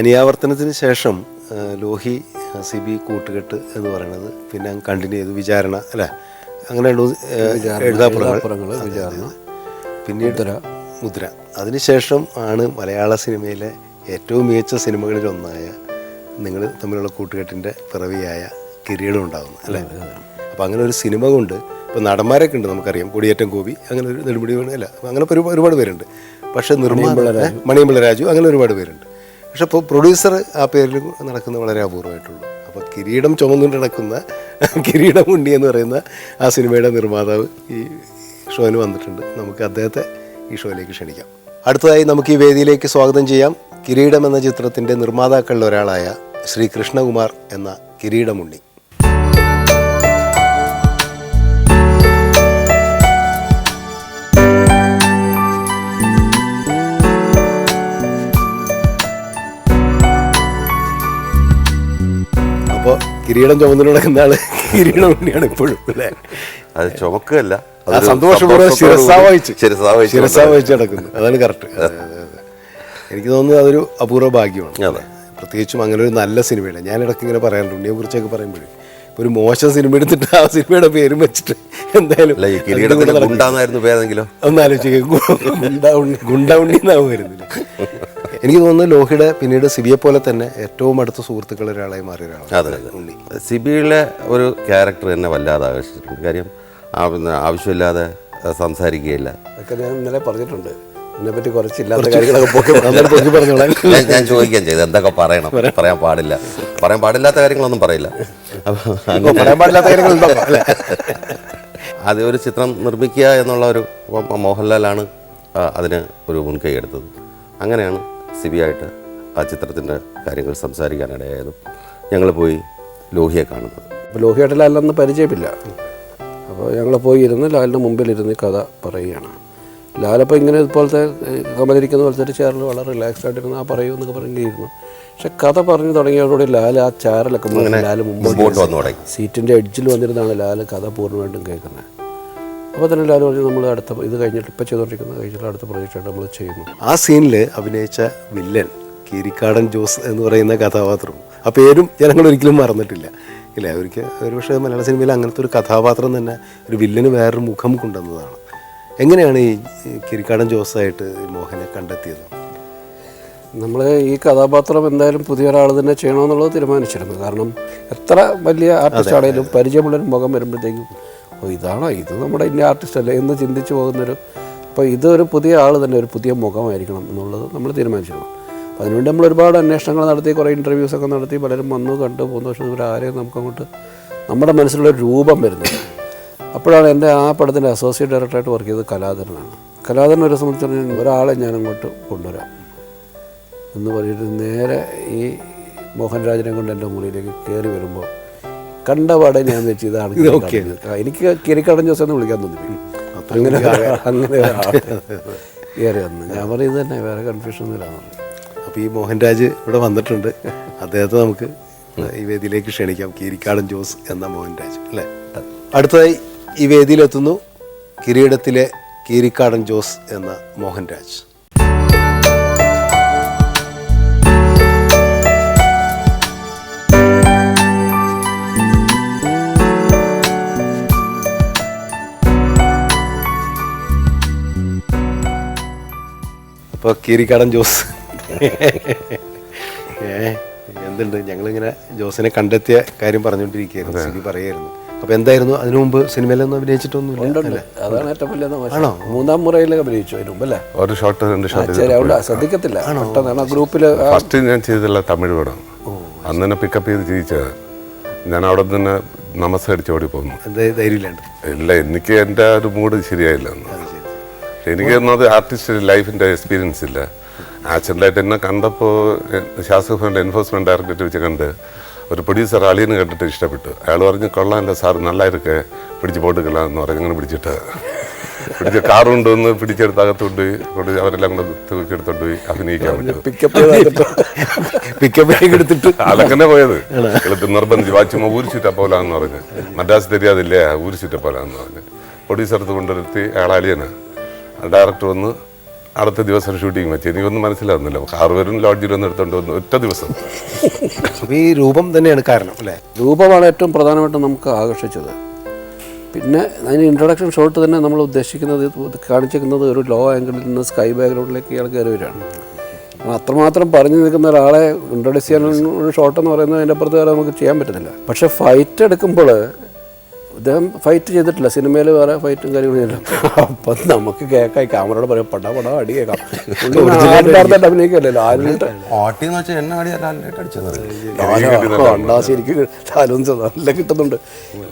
അനിയാവർത്തനത്തിന് ശേഷം Lohi C B കൂട്ടുകെട്ട് എന്ന് പറയുന്നത് പിന്നെ അങ്ങ് കണ്ടിന്യൂ ചെയ്തു വിചാരണ അല്ലേ? അങ്ങനെ എഴുതാപ്പുറങ്ങൾ വിചാരണ, പിന്നീട് മുദ്ര. അതിനുശേഷം ആണ് മലയാള സിനിമയിലെ ഏറ്റവും മികച്ച സിനിമകളിൽ ഒന്നായ നിങ്ങൾ തമ്മിലുള്ള കൂട്ടുകെട്ടിന്റെ പിറവിയായ കിരീടം ഉണ്ടാകുന്നത് അല്ലേ? അപ്പോൾ അങ്ങനെ ഒരു സിനിമ കൊണ്ട് ഇപ്പോൾ നടന്മാരൊക്കെ ഉണ്ട് നമുക്കറിയാം. കൊടിയേറ്റം ഗോപി അങ്ങനെ ഒരു നെടുമുടി അല്ല അങ്ങനെ ഒരു ഒരുപാട് പേരുണ്ട്. പക്ഷേ നിർമ്മാണ മണിയമ്പിള്ള രാജു അങ്ങനെ ഒരുപാട് പേരുണ്ട്. പക്ഷെ ഇപ്പോൾ പ്രൊഡ്യൂസർ ആ പേരിൽ നടക്കുന്ന വളരെ അപൂർവമായിട്ടുള്ളൂ. അപ്പോൾ കിരീടം ചുമന്നുകൊണ്ട് നടക്കുന്ന കിരീടം ഉണ്ണി എന്ന് പറയുന്ന ആ സിനിമയുടെ നിർമ്മാതാവ് ഈ ഷോയിൽ വന്നിട്ടുണ്ട്. നമുക്ക് അദ്ദേഹത്തെ ഈ ഷോയിലേക്ക് ക്ഷണിക്കാം. അടുത്തതായി നമുക്ക് ഈ വേദിയിലേക്ക് സ്വാഗതം ചെയ്യാം. കിരീടം എന്ന ചിത്രത്തിന്റെ നിർമ്മാതാക്കളിൽ ഒരാളായ ശ്രീ കൃഷ്ണകുമാർ എന്ന കിരീടമുണ്ണി കിരീടം ചുമന്നു നടക്കുന്ന ആൾ തന്നെയാണ് ഇപ്പോഴും അല്ലേ? അത് ചുമക്കുകയല്ല. ആ സന്തോഷപൂർവം ശിരസാവഹിച്ച്. ശിരസാവഹിച്ച് ശിരസാവഹിച്ച് നടക്കുന്നു. അതാണ് കറക്റ്റ് എനിക്ക് തോന്നുന്നത് അതൊരു അപൂർവ ഭാഗ്യമാണ്. പ്രത്യേകിച്ചും അങ്ങനെ ഒരു നല്ല സിനിമയാണ്. ഞാൻ ഇടയ്ക്ക് ഇങ്ങനെ പറയാറുണ്ട് ഉണ്ണിയെ കുറിച്ചൊക്കെ പറയുമ്പോഴേ. ഒരു മോശം സിനിമ എടുത്തിട്ട് ആ സിനിമയുടെ പേരും വെച്ചിട്ട് എന്തായാലും ആലോചിക്കുക ഗുണ്ട ഉണ്ണി. ഗുണ്ട ഉണ്ണി എന്നാവും വരുന്നില്ല എനിക്ക് തോന്നുന്നു ലോഹിയുടെ പിന്നീട് സിബിയെ പോലെ തന്നെ ഏറ്റവും അടുത്ത സുഹൃത്തുക്കൾ ഒരാളായി മാറിയ ഒരാളാണ്. അതെ അതെ. സിബിയിലെ ഒരു ക്യാരക്ടർ എന്നെ വല്ലാതെ ആകർഷിച്ചിട്ടുണ്ട്. കാര്യം ആവശ്യമില്ലാതെ സംസാരിക്കുകയില്ല. അതൊക്കെ ഞാൻ ഇന്നലെ പറഞ്ഞിട്ടുണ്ട്. ഇതിനെപ്പറ്റി കുറച്ചില്ലാത്ത കാര്യങ്ങളൊക്കെ പോക്കി നന്നായിട്ട് പൊക്കി പറഞ്ഞോളാം. ഞാൻ ചോദിക്കാൻ ചെയ്തു. എന്തൊക്കെ പറയണം? പറയാൻ പാടില്ല. പറയാൻ പാടില്ലാത്ത കാര്യങ്ങളൊന്നും പറയില്ല. പറയാൻ പാടില്ലാത്ത കാര്യങ്ങളുണ്ടോ? ആദ്യം ഒരു ചിത്രം നിർമ്മിക്കുക എന്നുള്ള ഒരു മോഹൻലാലാണ് അതിന് ഒരു മുൻകൈ എടുത്തത്. അങ്ങനെയാണ് സിബിയായിട്ട് ആ ചിത്രത്തിന്റെ കാര്യങ്ങൾ സംസാരിക്കാനിടയായതും ഞങ്ങൾ പോയി ലോഹിയെ കാണുന്നത്. അപ്പോൾ ലോഹിയായിട്ട് ലാലിനൊന്നും പരിചയമില്ല. അപ്പോൾ ഞങ്ങൾ പോയി ഇരുന്ന് ലാലിന്റെ മുമ്പിലിരുന്ന് കഥ പറയുകയാണ്. ലാലപ്പോൾ ഇങ്ങനെ ഇതുപോലത്തെ കമലിരിക്കുന്ന പോലത്തെ ഒരു ചെയറിൽ വളരെ റിലാക്സ്ഡ് ആയിട്ടിരുന്ന് ആ പറയൂ എന്നൊക്കെ പറഞ്ഞിരുന്നു പക്ഷെ കഥ പറഞ്ഞു തുടങ്ങിയതോടുകൂടി ലാൽ ആ ചാരലൊക്കെ ലാൽ മുമ്പോട്ട് വന്നു തുടങ്ങി. സീറ്റിന്റെ എഡ്ജിൽ വന്നിരുന്നാണ് ലാൽ കഥ പൂർണമായിട്ടും കേൾക്കുന്നത്. അപ്പോൾ തന്നെ എല്ലാവരും പറഞ്ഞു നമ്മൾ അടുത്ത ഇത് കഴിഞ്ഞിട്ട് ഇപ്പോൾ ചെയ്തുകൊണ്ടിരിക്കുന്നത് കഴിഞ്ഞിട്ട് അടുത്ത പ്രൊജക്റ്റായിട്ട് നമ്മൾ ചെയ്യുന്നു. ആ സീനിൽ അഭിനയിച്ച വില്ലൻ കീരിക്കാടൻ ജോസ് എന്ന് പറയുന്ന കഥാപാത്രം. ആ പേരും ജനങ്ങൾ ഒരിക്കലും മറന്നിട്ടില്ല. ഇല്ല? അവർക്ക് ഒരു പക്ഷേ മലയാള സിനിമയിൽ അങ്ങനത്തെ ഒരു കഥാപാത്രം തന്നെ ഒരു വില്ലന് വേറൊരു മുഖം കൊണ്ടുവന്നതാണ്. എങ്ങനെയാണ് ഈ കിരിക്കാടൻ ജോസായിട്ട് മോഹനെ കണ്ടെത്തിയത്? നമ്മൾ ഈ കഥാപാത്രം എന്തായാലും പുതിയ ഒരാൾ തന്നെ ചെയ്യണമെന്നുള്ളത് തീരുമാനിച്ചിരുന്നു. കാരണം എത്ര വലിയ ആർട്ടിസ്റ്റ് ആണെങ്കിലും പരിചയമുള്ളൊരു മുഖം വരുമ്പോഴത്തേക്കും ഓ ഇതാണോ? ഇത് നമ്മുടെ ഇന്ത്യ ആർട്ടിസ്റ്റ് അല്ലേ? എന്ന് ചിന്തിച്ച് പോകുന്നൊരു അപ്പോൾ ഇതൊരു പുതിയ ആൾ തന്നെ ഒരു പുതിയ മുഖമായിരിക്കണം എന്നുള്ളത് നമ്മൾ തീരുമാനിച്ചിരുന്നു. അപ്പോൾ അതിനുവേണ്ടി നമ്മൾ ഒരുപാട് അന്വേഷണങ്ങൾ നടത്തി കുറേ ഇന്റർവ്യൂസ് ഒക്കെ നടത്തി പലരും വന്നു കണ്ടു പോകുന്ന. പക്ഷേ ഇവർ ആരെയും നമുക്കങ്ങോട്ട് നമ്മുടെ മനസ്സിലുള്ള രൂപം വരുന്നത് അപ്പോഴാണ് എന്റെ ആ പടത്തിന്റെ അസോസിയേറ്റ് ഡയറക്ടറായിട്ട് വർക്ക് ചെയ്തത് കലാധരനാണ്. കലാധരൻ ഒരു സംബന്ധിച്ചിടത്തോളം ഒരാളെ ഞാൻ അങ്ങോട്ട് കൊണ്ടുവരാം. എന്ന് പറഞ്ഞിട്ട് നേരെ ഈ മോഹൻരാജിനെ കൊണ്ട് എന്റെ മുറിയിലേക്ക് കയറി വരുമ്പോൾ കണ്ട പാടെ ഞാൻ വെച്ച് ഇതാണ് എനിക്ക് കിരിക്കടൻ ജോസ് എന്ന് വിളിക്കാൻ തോന്നി. അങ്ങനെ അങ്ങനെ കയറി വന്നു. ഞാൻ പറയും തന്നെ വേറെ കൺഫ്യൂഷൻ പറഞ്ഞു. അപ്പോൾ ഈ മോഹൻരാജ് ഇവിടെ വന്നിട്ടുണ്ട്. അദ്ദേഹത്തെ നമുക്ക് ഈ വേദിയിലേക്ക് ക്ഷണിക്കാം. കീരിക്കാടൻ ജോസ് എന്ന മോഹൻരാജ് അല്ലേ? അടുത്തതായി ഈ വേദിയിലെത്തുന്നു കിരീടത്തിലെ കീരിക്കാടൻ ജോസ് എന്ന മോഹൻരാജ്. അപ്പോൾ കീരിക്കാടൻ ജോസ്. ഏ എന്തുണ്ട്? ഞങ്ങളിങ്ങനെ ജോസിനെ കണ്ടെത്തിയ കാര്യം പറഞ്ഞുകൊണ്ടിരിക്കുകയായിരുന്നു. സിബി പറയായിരുന്നു അപ്പോൾ എന്തായിരുന്നു? അതിനു മുമ്പ് സിനിമയിലൊന്നും അഭിനയിച്ചിട്ടൊന്നുമില്ല അല്ലേ? അതാണ് ഏറ്റവും വലിയ തമാശ. മൂന്നാം മുറയിൽ അഭിനയിച്ചു. അതിന് മുമ്പ് അല്ലേ ഒരു ഷോട്ട് രണ്ട് അവിടെ ശ്രദ്ധിക്കത്തില്ല. പെട്ടെന്നാണ് ആ ഗ്രൂപ്പിൽ ഫസ്റ്റ് ഞാൻ ചെയ്തില്ല തമിഴ് പടം. അന്ന് തന്നെ പിക്കപ്പ് ചെയ്ത് ചെയ്യിച്ചത് ഞാൻ അവിടെ നിന്ന് നമസ്കരിച്ച് ഓടി പോന്നു എന്താ ഇല്ല എനിക്ക് എന്റെ ഒരു മൂഡ് ശരിയായില്ല എനിക്ക് എന്നത് ആർട്ടിസ്റ്റ് ലൈഫിന്റെ എക്സ്പീരിയൻസ് ഇല്ല. ആക്ച്വലായിട്ട് എന്നെ കണ്ടപ്പോൾ ശാസ്ത്രഭവന്റെ എൻഫോഴ്സ്മെന്റ് ഡയറക്ടറേറ്റ് വെച്ച് കണ്ട് ഒരു പ്രൊഡ്യൂസർ അളിയനെ കണ്ടിട്ട് ഇഷ്ടപ്പെട്ടു. അയാൾ പറഞ്ഞ് കൊള്ളാമല്ലോ സാർ നല്ലായിരിക്കെ പിടിച്ച് പോട്ടുകളാം എന്ന് പറഞ്ഞ്. അങ്ങനെ പിടിച്ചിട്ട്. പിടിച്ച് കാർ കൊണ്ടുവന്ന് പിടിച്ചെടുത്ത് അകത്തുകൊണ്ട് പോയി. അവരെല്ലാം കൂടെ തൂക്കിയെടുത്തോണ്ട് പോയി അഭിനയിക്കാൻ പറ്റും. അതൊക്കെ പോയത്. എളുത്ത് നിർബന്ധിച്ച് വാച്ചുമ്പോൾ ഊരിച്ചിട്ട പോലാന്ന് പറഞ്ഞ്. മദ്രാസ് തരിയാതില്ലേ ഊരിച്ചിട്ട പോലാന്ന് പറഞ്ഞ്. പ്രൊഡ്യൂസർ കൊണ്ടുവരുത്തി അയാൾ അളിയനാണ് ഡയറക്ടർ വന്ന് അടുത്ത ദിവസം ഷൂട്ടിങ് വെച്ച്. എനിക്കൊന്നും മനസ്സിലാവുന്നില്ല. ആറുപേരും ലോഡ്ജിൽ വന്ന് എടുത്തോണ്ട് വന്നു ഒറ്റ ദിവസം. ഈ രൂപം തന്നെയാണ് കാരണം അല്ലേ? രൂപമാണ് ഏറ്റവും പ്രധാനമായിട്ടും നമുക്ക് ആകർഷിച്ചത്. പിന്നെ അതിന് ഇൻട്രൊഡക്ഷൻ ഷോട്ട് തന്നെ നമ്മൾ ഉദ്ദേശിക്കുന്നത് കാണിച്ചിരിക്കുന്നത് ഒരു ലോ ആംഗിളിൽ നിന്ന് സ്കൈ ബാക്ക്ഗ്രൗണ്ടിലേക്ക് ഇയാൾ കയറി വരികയാണ്. അത്രമാത്രം പറഞ്ഞു നിൽക്കുന്ന ഒരാളെ ഇൻട്രൊഡ്യൂസ് ചെയ്യാൻ ഷോട്ട് എന്ന് പറയുന്നത് അതിന്റെ അപ്പുറത്ത് വരെ നമുക്ക് ചെയ്യാൻ പറ്റുന്നില്ല. പക്ഷേ ഫൈറ്റ് എടുക്കുമ്പോൾ ഇദ്ദേഹം ഫൈറ്റ് ചെയ്തിട്ടില്ല. സിനിമയിൽ വേറെ ഫൈറ്റും കാര്യങ്ങളും ഇല്ല അപ്പം നമുക്ക് കേൾക്കാം. ക്യാമറയോട് പറയാം പടാ പടാ അടി കേൾക്കാം. അഭിനയിക്കല്ലോ ശരിക്കും നല്ല കിട്ടുന്നുണ്ട്.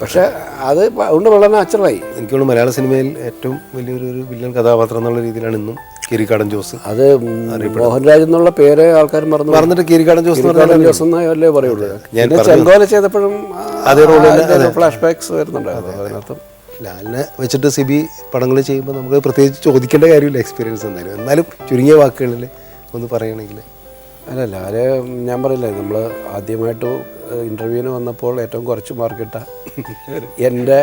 പക്ഷെ അത് അതുകൊണ്ട് വളരെ നാച്ചുറലായി എനിക്കുള്ള മലയാള സിനിമയിൽ ഏറ്റവും വലിയൊരു വില്ലൻ കഥാപാത്രം എന്നുള്ള രീതിയിലാണ് ഇന്നും കിരിക്കാടൻ ജോസ്. അത് മോഹൻരാജ് എന്നുള്ള പേര് ആൾക്കാർ മറന്നു പറഞ്ഞിട്ട് കിരിക്കാടൻ ജോസ് ജോസ് എന്നല്ലേ പറയുള്ളൂ. ഞാൻ ചെങ്കോല ചെയ്തപ്പോഴും അതേ റോളിൽ ഫ്ലാഷ് ബാക്സ് വരുന്നുണ്ട്. ലാലിനെ വെച്ചിട്ട് സിബി പടങ്ങൾ ചെയ്യുമ്പോൾ നമുക്ക് പ്രത്യേകിച്ച് ചോദിക്കേണ്ട കാര്യമില്ല എക്സ്പീരിയൻസ് എന്തായാലും. എന്നാലും ചുരുങ്ങിയ വാക്കുകളിൽ ഒന്ന് പറയുകയാണെങ്കിൽ അല്ല ലാൽ ഞാൻ പറയില്ലേ നമ്മൾ ആദ്യമായിട്ട് ഇന്റർവ്യൂവിന് വന്നപ്പോൾ ഏറ്റവും കുറച്ച് മാർക്കിട്ട എന്റെ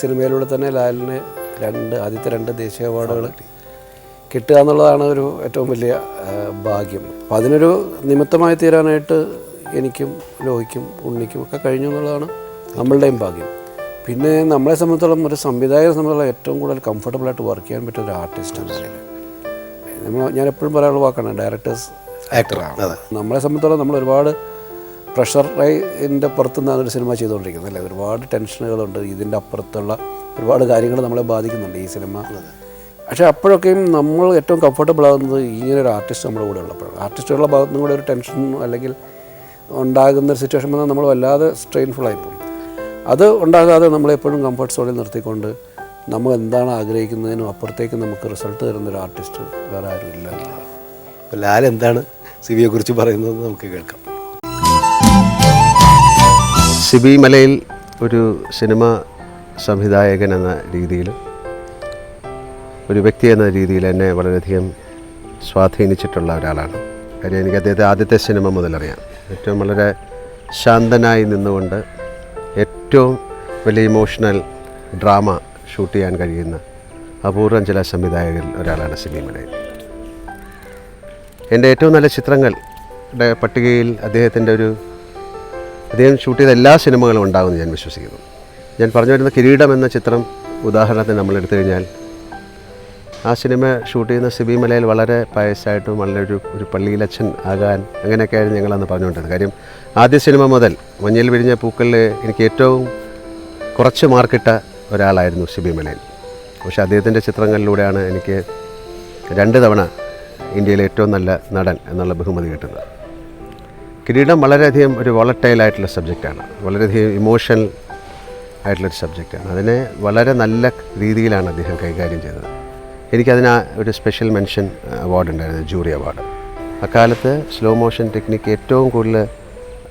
സിനിമയിലൂടെ തന്നെ ലാലിന് രണ്ട് ആദ്യത്തെ രണ്ട് ദേശീയ അവാർഡുകൾ കിട്ടുക എന്നുള്ളതാണ് ഒരു ഏറ്റവും വലിയ ഭാഗ്യം. അപ്പം അതിനൊരു നിമിത്തമായി തീരാനായിട്ട് എനിക്കും ലോഹിക്കും ഉണ്ണിക്കും ഒക്കെ കഴിഞ്ഞു എന്നുള്ളതാണ് നമ്മളുടെയും ഭാഗ്യം. പിന്നെ നമ്മളെ സംബന്ധിച്ചോളം ഒരു സംവിധായകനെ സംബന്ധിച്ചോളം ഏറ്റവും കൂടുതൽ കംഫർട്ടബിളായിട്ട് വർക്ക് ചെയ്യാൻ പറ്റിയ ഒരു ആർട്ടിസ്റ്റാണ്. നമ്മൾ ഞാൻ എപ്പോഴും പറയാനുള്ള വാക്കാണ് ഡയറക്ടേഴ്സ് ആക്ടറാണ് നമ്മളെ സംബന്ധിച്ചോളം നമ്മൾ ഒരുപാട് പ്രഷറിന്റെ പുറത്തുനിന്നാണ് ഒരു സിനിമ ചെയ്തുകൊണ്ടിരിക്കുന്നത് അല്ലേ? ഒരുപാട് ടെൻഷനുകളുണ്ട് ഇതിന്റെ അപ്പുറത്തുള്ള ഒരുപാട് കാര്യങ്ങൾ നമ്മളെ ബാധിക്കുന്നുണ്ട് ഈ സിനിമ പക്ഷേ അപ്പോഴൊക്കെയും നമ്മൾ ഏറ്റവും കംഫർട്ടബിൾ ആകുന്നത് ഇങ്ങനെ ഒരു ആർട്ടിസ്റ്റ് നമ്മുടെ കൂടെ ഉള്ളപ്പോഴാണ്. ആർട്ടിസ്റ്റുകളുടെ ഭാഗത്തു നിന്നും കൂടെ ഒരു ടെൻഷൻ അല്ലെങ്കിൽ ഉണ്ടാകുന്ന ഒരു സിറ്റുവേഷൻ വന്നാൽ നമ്മൾ വല്ലാതെ സ്ട്രെയിൻഫുൾ പോകും. അത് ഉണ്ടാകാതെ നമ്മളെപ്പോഴും കംഫർട്ട് സോണിൽ നിർത്തിക്കൊണ്ട് നമ്മൾ എന്താണ് ആഗ്രഹിക്കുന്നതിനും അപ്പുറത്തേക്ക് നമുക്ക് റിസൾട്ട് തരുന്ന ഒരു ആർട്ടിസ്റ്റ് വേറെ ആരും ഇല്ല എന്നുള്ളതാണ്. അപ്പോൾ ലാൽ എന്താണ് സിബിയെ കുറിച്ച് പറയുന്നത് നമുക്ക് കേൾക്കാം. സിബി മലയിൽ ഒരു സിനിമ സംവിധായകൻ എന്ന രീതിയിൽ ഒരു വ്യക്തി എന്ന രീതിയിൽ എന്നെ വളരെയധികം സ്വാധീനിച്ചിട്ടുള്ള ഒരാളാണ്. കാര്യം എനിക്ക് അദ്ദേഹത്തെ ആദ്യത്തെ സിനിമ മുതലറിയാം ഏറ്റവും വളരെ ശാന്തനായി നിന്നുകൊണ്ട് ഏറ്റവും വലിയ ഇമോഷണൽ ഡ്രാമ ഷൂട്ട് ചെയ്യാൻ കഴിയുന്ന അപൂർവം ചില സംവിധായകരിൽ ഒരാളാണ് സിനിമയുടെ എന്റെ ഏറ്റവും നല്ല ചിത്രങ്ങളുടെ പട്ടികയിൽ അദ്ദേഹത്തിന്റെ ഒരു അദ്ദേഹം ഷൂട്ട് ചെയ്ത എല്ലാ സിനിമകളും ഉണ്ടാകുമെന്ന് ഞാൻ വിശ്വസിക്കുന്നു. ഞാൻ പറഞ്ഞു വരുന്ന കിരീടം എന്ന ചിത്രം ഉദാഹരണത്തിന് നമ്മൾ എടുത്തു കഴിഞ്ഞാൽ ആ സിനിമ ഷൂട്ട് ചെയ്യുന്ന സിബി മലയിൽ വളരെ പയസ്സായിട്ടും വളരെ ഒരു ഒരു പള്ളിയിലച്ഛൻ ആകാൻ അങ്ങനെയൊക്കെയായിരുന്നു ഞങ്ങളന്ന് പറഞ്ഞുകൊണ്ടിരുന്നത്. കാര്യം ആദ്യ സിനിമ മുതൽ മഞ്ഞയിൽ വിരിഞ്ഞ പൂക്കളിൽ എനിക്ക് ഏറ്റവും കുറച്ച് മാർക്കിട്ട ഒരാളായിരുന്നു സിബി മലയിൽ. പക്ഷേ അദ്ദേഹത്തിന്റെ ചിത്രങ്ങളിലൂടെയാണ് എനിക്ക് രണ്ട് തവണ ഇന്ത്യയിലെ ഏറ്റവും നല്ല നടൻ എന്നുള്ള ബഹുമതി കിട്ടുന്നത്. കിരീടം വളരെയധികം ഒരു വോളറ്റൈൽ ആയിട്ടുള്ള സബ്ജക്റ്റാണ് വളരെയധികം ഇമോഷണൽ ആയിട്ടുള്ളൊരു സബ്ജക്റ്റാണ് അതിനെ വളരെ നല്ല രീതിയിലാണ് അദ്ദേഹം കൈകാര്യം ചെയ്തത്. എനിക്കതിന് ഒരു സ്പെഷ്യൽ മെൻഷൻ അവാർഡ് ഉണ്ടായിരുന്നു ജൂറി അവാർഡ് അക്കാലത്ത് സ്ലോ മോഷൻ ടെക്നിക്ക് ഏറ്റവും കൂടുതൽ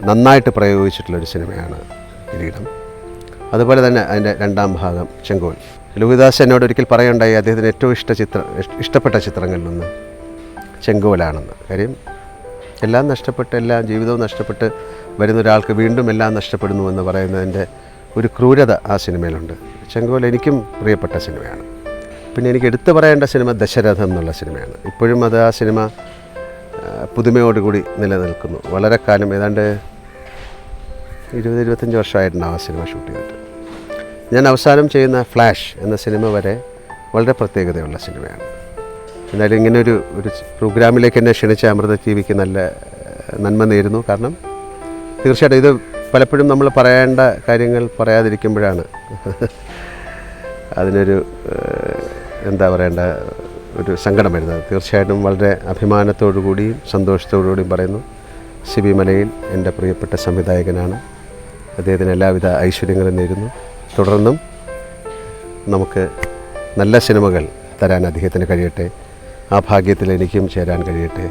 നന്നായിട്ട് പ്രയോഗിച്ചിട്ടുള്ള ഒരു സിനിമയാണ് കിരീടം. അതുപോലെ തന്നെ അതിന്റെ രണ്ടാം ഭാഗം ചെങ്കോൽ. ലോഹിദാസ് എന്നോട് ഒരിക്കൽ പറയുണ്ടായി അദ്ദേഹത്തിന് ഏറ്റവും ഇഷ്ട ചിത്രം ഇഷ്ടപ്പെട്ട ചിത്രങ്ങളിലൊന്ന് ചെങ്കോലാണെന്ന്. കാര്യം എല്ലാം നഷ്ടപ്പെട്ട് എല്ലാം ജീവിതവും നഷ്ടപ്പെട്ട് വരുന്ന ഒരാൾക്ക് വീണ്ടും എല്ലാം നഷ്ടപ്പെടുന്നു എന്ന് പറയുന്നതിന്റെ ഒരു ക്രൂരത ആ സിനിമയിലുണ്ട് ചെങ്കോൽ എനിക്കും പ്രിയപ്പെട്ട സിനിമയാണ് പിന്നെ എനിക്ക് എടുത്തു പറയേണ്ട സിനിമ ദശരഥം എന്നുള്ള സിനിമയാണ്. ഇപ്പോഴും അത് ആ സിനിമ പുതുമയോടുകൂടി നിലനിൽക്കുന്നു. വളരെ കാലം ഏതാണ്ട് ഇരുപത് ഇരുപത്തഞ്ച് വർഷമായിട്ടുണ്ടാവും ആ സിനിമ ഷൂട്ട് ചെയ്തിട്ട്. ഞാൻ അവസാനം ചെയ്യുന്ന ഫ്ലാഷ് എന്ന സിനിമ വരെ വളരെ പ്രത്യേകതയുള്ള സിനിമയാണ്. എന്തായാലും ഇങ്ങനൊരു ഒരു പ്രോഗ്രാമിലേക്ക് എന്നെ ക്ഷണിച്ച അമൃത ടി വിക്ക് നല്ല നന്മ നേരുന്നു. കാരണം തീർച്ചയായിട്ടും ഇത് പലപ്പോഴും നമ്മൾ പറയേണ്ട കാര്യങ്ങൾ പറയാതിരിക്കുമ്പോഴാണ് അതിനൊരു എന്താ പറയേണ്ട ഒരു സങ്കടം വരുന്നത്. തീർച്ചയായിട്ടും വളരെ അഭിമാനത്തോടു കൂടിയും സന്തോഷത്തോടു കൂടിയും പറയുന്നു. സിബി മലയിൽ എന്റെ പ്രിയപ്പെട്ട സംവിധായകനാണ്. അദ്ദേഹത്തിന് എല്ലാവിധ ഐശ്വര്യങ്ങളും നേരുന്നു. തുടർന്നും നമുക്ക് നല്ല സിനിമകൾ തരാൻ അദ്ദേഹത്തിന് കഴിയട്ടെ. ആ ഭാഗ്യത്തിൽ എനിക്കും ചേരാൻ കഴിയട്ടെ.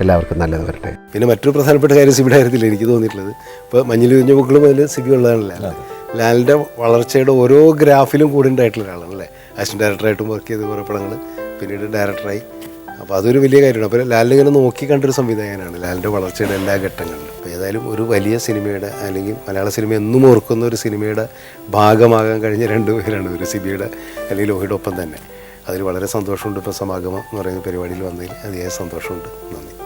എല്ലാവർക്കും നല്ലത് വരട്ടെ. പിന്നെ മറ്റൊരു പ്രധാനപ്പെട്ട കാര്യം സിബിയുടെ കാര്യത്തിൽ എനിക്ക് തോന്നിയിട്ടുള്ളത് ഇപ്പോൾ മഞ്ഞിൽ കുഞ്ഞു മുക്കളും അതിൽ സിബി ഉള്ളതാണല്ലേ? ലാലിന്റെ വളർച്ചയുടെ ഓരോ ഗ്രാഫിലും കൂടെ ഉണ്ടായിട്ടുള്ള ഒരാളാണ് അല്ലേ അസിസ്റ്റന്റ് ഡയറക്ടറായിട്ടും വർക്ക് ചെയ്ത് കുറേ പടങ്ങൾ പിന്നീട് ഡയറക്ടറായി. അപ്പോൾ അതൊരു വലിയ കാര്യമാണ്. അപ്പോൾ ലാലിനെ ഇങ്ങനെ നോക്കി കണ്ടൊരു സംവിധായകനാണ്. ലാലിന്റെ വളർച്ചയുടെ എല്ലാ ഘട്ടങ്ങളിലും. അപ്പോൾ ഏതായാലും ഒരു വലിയ സിനിമയുടെ അല്ലെങ്കിൽ മലയാള സിനിമ എന്നും ഓർക്കുന്ന ഒരു സിനിമയുടെ ഭാഗമാകാൻ കഴിഞ്ഞ രണ്ടുപേരാണ് ഒരു സിബിയുടെ അല്ലെങ്കിൽ ലോഹിയുടെ ഒപ്പം തന്നെ. അതിൽ വളരെ സന്തോഷമുണ്ട്. ഇപ്പോൾ സമാഗമം എന്ന് പറയുന്ന പരിപാടിയിൽ വന്നതിൽ അതിയായ സന്തോഷമുണ്ട്. നന്ദി.